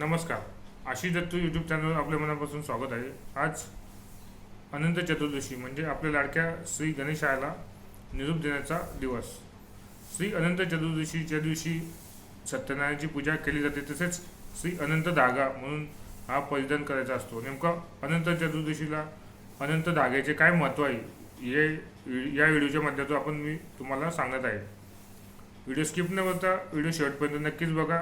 नमस्कार. आशिष दत्तू यूट्यूब चॅनलवर आपल्या मनापासून स्वागत आहे. आज अनंत चतुर्दशी म्हणजे आपल्या लाडक्या श्री गणेशाला निरूप देण्याचा दिवस. श्री अनंत चतुर्दशीच्या दिवशी सत्यनारायणाची पूजा केली जाते तसेच श्री अनंत धागा म्हणून हा परिधान करायचा असतो. नेमका अनंत चतुर्दशीला अनंत धाग्याचे काय महत्त्व आहे हे या व्हिडिओच्या माध्यमातून आपण मी तुम्हाला सांगत आहे. व्हिडिओ स्किप न करता व्हिडिओ शेवटपर्यंत नक्कीच बघा.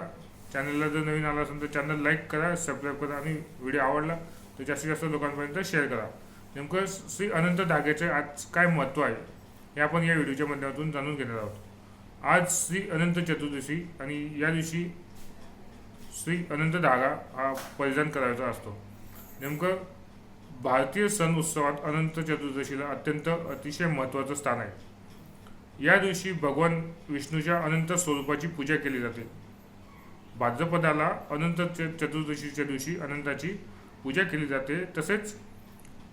चॅनलला जर नवीन आला असेल तर चॅनल लाईक करा सबस्क्राईब करा आणि व्हिडिओ आवडला तर जास्तीत जास्त लोकांपर्यंत शेअर करा. नेमकं श्री अनंत धाग्याचे आज काय महत्त्व आहे हे आपण या व्हिडिओच्या माध्यमातून जाणून घेणार आहोत. आज श्री अनंत चतुर्दशी आणि या दिवशी श्री अनंत धागा हा परिधान करायचा असतो. नेमकं भारतीय सण उत्सवात अनंत चतुर्दशीला अत्यंत अतिशय महत्त्वाचं स्थान आहे. या दिवशी भगवान विष्णूच्या अनंत स्वरूपाची पूजा केली जाते. भाद्रपदाला अनंत च- चतुर्दशीच्या दिवशी अनंताची पूजा केली जाते. तसेच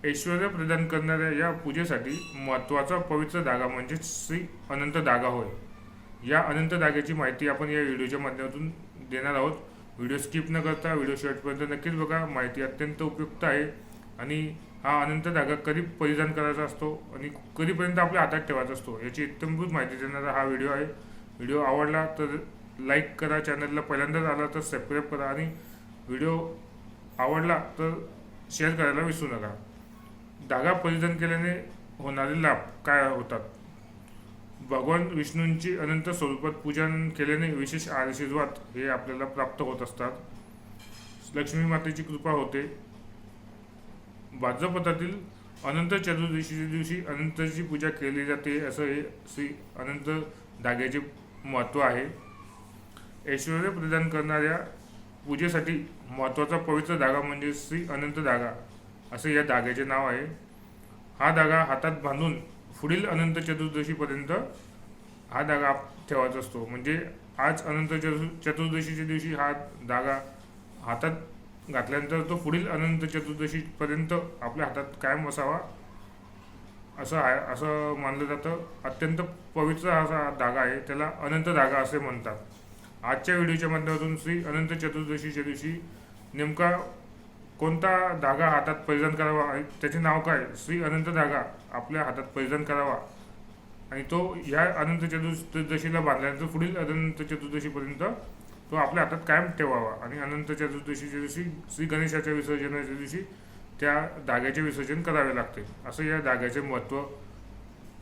ऐश्वर प्रदान करणाऱ्या या पूजेसाठी महत्त्वाचा पवित्र धागा म्हणजे श्री अनंत धागा होय. या अनंत धाग्याची माहिती आपण या व्हिडिओच्या माध्यमातून देणार आहोत. व्हिडिओ स्किप न करता व्हिडिओ शेवटपर्यंत नक्कीच बघा. माहिती अत्यंत उपयुक्त आहे आणि हा अनंत धागा कधी परिधान करायचा असतो आणि कधीपर्यंत आपल्या हातात ठेवायचा असतो याची इत्यंभूत माहिती देणारा हा व्हिडिओ आहे. व्हिडिओ आवडला तर लाईक करा चॅनलला पहिल्यांदाच आला तर सबस्क्राईब करा आणि व्हिडिओ आवडला तर शेअर करायला विसरू नका. धागा परिधान केल्याने होणारे लाभ काय होतात? भगवान विष्णूंची अनंत स्वरूपात पूजन केल्याने विशेष आशीर्वाद हे आपल्याला प्राप्त होत असतात. लक्ष्मी मातेची कृपा होते. भाद्रपदातील अनंत चतुर्दशीच्या दिवशी अनंताची पूजा केली जाते असं हे श्री अनंत धाग्याचे महत्त्व आहे. ऐश्वर प्रदान करणाऱ्या पूजेसाठी महत्त्वाचा पवित्र धागा म्हणजे श्री अनंत धागा असे या धाग्याचे नाव आहे. हा धागा हातात बांधून पुढील अनंत चतुर्दशीपर्यंत हा धागा आप- ठेवायचा असतो. म्हणजे आज अनंत चतु चतुर्दशीच्या दिवशी हा धागा हातात घातल्यानंतर तो पुढील अनंत चतुर्दशीपर्यंत आपल्या हातात कायम असावा असं आहे असं मानलं जातं. अत्यंत पवित्र असा धागा आहे त्याला अनंत धागा असे म्हणतात. आजच्या व्हिडिओच्या माध्यमातून श्री अनंत चतुर्दशीच्या दिवशी नेमका कोणता धागा हातात परिधान करावा आणि त्याचे नाव काय? श्री अनंत धागा आपल्या हातात परिधान करावा. आणि तो ह्या अनंत चतुर्दशीला बांधल्यानंतर पुढील अनंत चतुर्दशीपर्यंत तो आपल्या हातात कायम ठेवावा. आणि अनंत चतुर्दशीच्या दिवशी श्री गणेशाच्या विसर्जनाच्या दिवशी त्या धाग्याचे विसर्जन करावे लागते. असं या धाग्याचे महत्त्व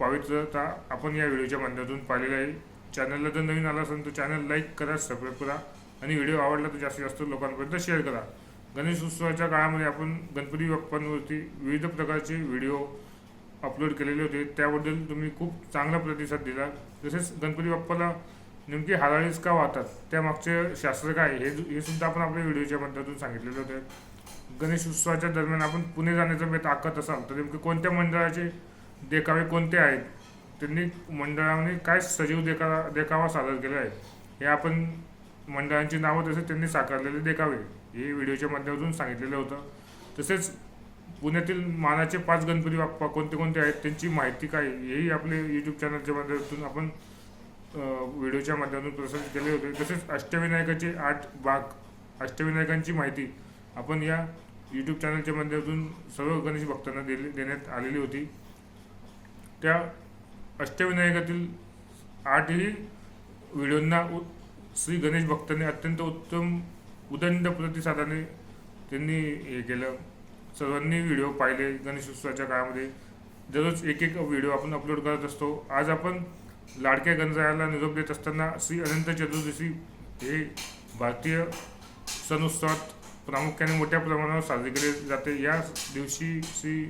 पवित्रता आपण या व्हिडिओच्या माध्यमातून पाहिलेलं आहे. चॅनलला जर नवीन आला असेल तर चॅनल लाईक करा सबस्क्राईब करा आणि व्हिडिओ आवडला तर जास्तीत जास्त लोकांपर्यंत शेअर करा. गणेश उत्सवाच्या काळामध्ये आपण गणपती बाप्पांवरती विविध प्रकारचे व्हिडिओ अपलोड केलेले होते. त्याबद्दल तुम्ही खूप चांगला प्रतिसाद दिला. तसेच गणपती बाप्पाला नेमकी हाराळीच का वाहतात? त्यामागचे शास्त्र काय हे हे सुद्धा आपण आपल्या व्हिडिओच्या माध्यमातून सांगितलेले होते. गणेश उत्सवाच्या दरम्यान आपण पुणे जाण्याचा बेत आखत असाल तर नेमके कोणत्या मंडळाचे देखावे कोणते आहेत? त्यांनी मंडळाने काय सजीव देखावा देखावा सादर केला आहे? हे आपण मंडळांची नावं तसेच त्यांनी साकारलेले देखावे. हे व्हिडिओच्या माध्यमातून सांगितलेलं होतं. तसेच पुण्यातील मानाचे पाच गणपती बाप्पा कोणते कोणते आहेत त्यांची माहिती काय हेही आपले यूट्यूब चॅनलच्या माध्यमातून आपण व्हिडिओच्या माध्यमातून प्रसारित केले होते. तसेच अष्टविनायकाचे आठ भाग अष्टविनायकांची माहिती आपण या यूट्यूब चॅनलच्या माध्यमातून सर्व गणेश भक्तांना दिली देण्यात आलेली होती. त्या अष्टविनायकातील आठही व्हिडिओंना उ श्री गणेश भक्तांनी अत्यंत उत्तम उदंड प्रतिसादाने त्यांनी हे केलं. सर्वांनी व्हिडिओ पाहिले गणेशोत्सवाच्या काळामध्ये. दररोज एक एक व्हिडिओ आपण अपलोड करत असतो. आज आपण लाडक्या गणरायाला निरोप देत असताना श्री अनंत चतुर्दशी हे भारतीय सण उत्सवात प्रामुख्याने मोठ्या प्रमाणावर साजरे केले जाते. या दिवशी श्री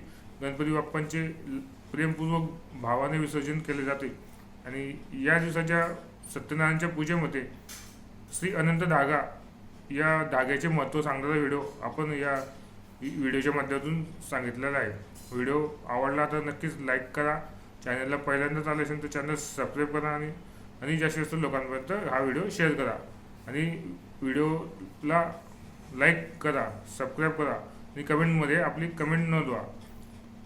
गणपती बाप्पांचे प्रेमपूर्वक भावाने विसर्जन केले जाते. आणि या दिवसाच्या सत्यनारायणच्या पूजेमध्ये श्री अनंत धागा या धाग्याचे महत्त्व सांगणारा व्हिडिओ आपण या व्हिडिओच्या माध्यमातून सांगितलेला आहे. व्हिडिओ आवडला तर नक्कीच लाईक करा. चॅनलला पहिल्यांदाच आले असेल तर चॅनल सबस्क्राईब करा आणि आणि जास्तीत जास्त लोकांपर्यंत हा व्हिडिओ शेअर करा. आणि व्हिडिओला लाईक करा सबस्क्राईब करा आणि कमेंटमध्ये आपली कमेंट नोंदवा.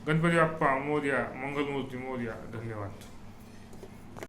गणपती बाप्पा मोर्या मंगलमूर्ती मोर्या धन्यवाद.